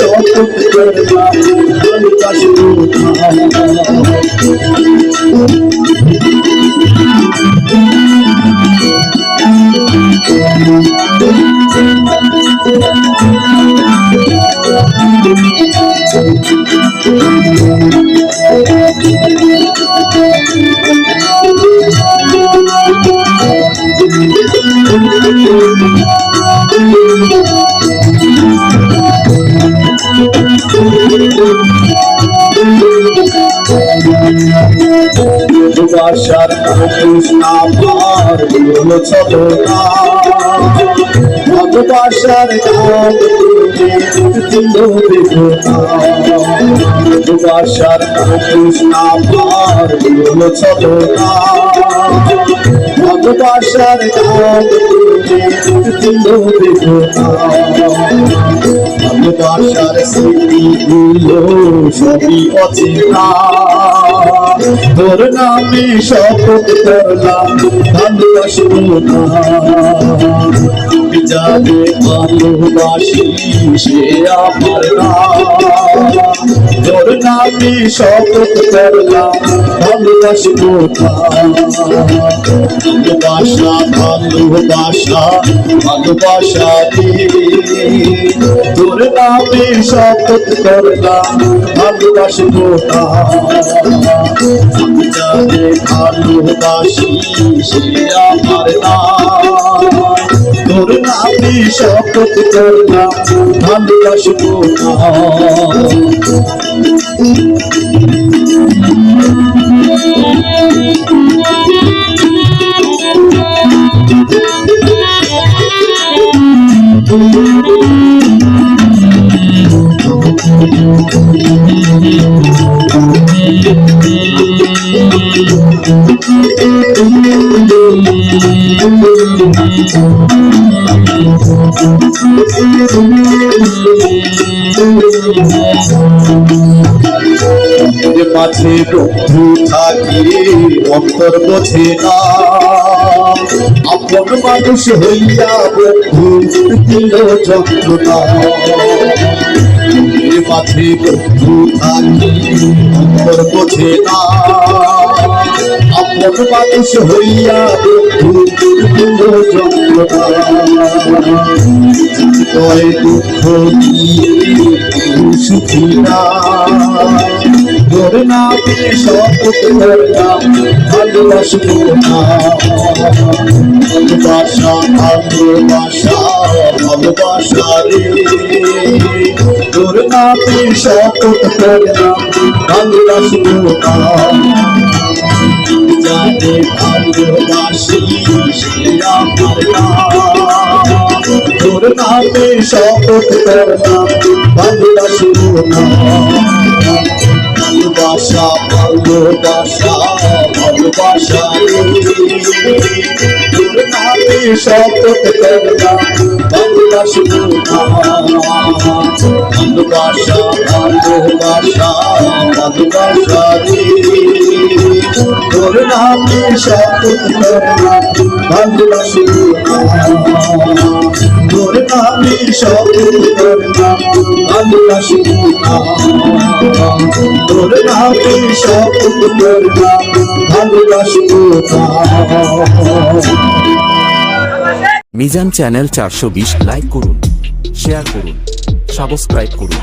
নামে ভালোবাসার পার হলো ছলনা ভালোবাসার ভালোবাসার পার হলো ছলনা ভালোবাসার ভালোবাসার স্মৃতিগুলো সবই অচেনা তোর নামে শপথ করলাম ভালোবাসবো না। যাবে ভালোবাসি, সে আমার তোর নামে শপথ করলাম ভালোবাসবো না। ভালোবাসা ভালোবাসা ভালোবাসা তোর নামে শপথ করলাম ভালোবাসবো না যাকে ভালোবাসি সে আমার না। তোর নামে শপথ করলাম ভালোবাসবো না মাঝে বন্ধু থাকি, অন্তর বোঝে না। আপন মানুষ হইয়া বন্ধু দিল যন্ত্রণা মাঝে বন্ধু থাকি, অন্তর বোঝে না। আপন মানুষ হইয়া হৃদয় দুঃখ দিয়ে সুখী না তোর নামে শপথ করলাম ভালোবাসবো না ভালোবাসা ভালোবাসা ভালোবাসা রে তোর নামে শপথ করলাম ভালোবাসবো না জানে ভালোবাসি সে আমার তোর নামে শপথ করলাম ভালোবাসবো না ভালোবাসা ভালোবাসা ভালোবাসা। তোর নামে শপথ করলাম ভালোবাসবো না ভালোবাসা ভালোবাসা ভালোবাসা মিজান চ্যানেল চারশো বিশ লাইক করুন শেয়ার করুন সাবস্ক্রাইব করুন।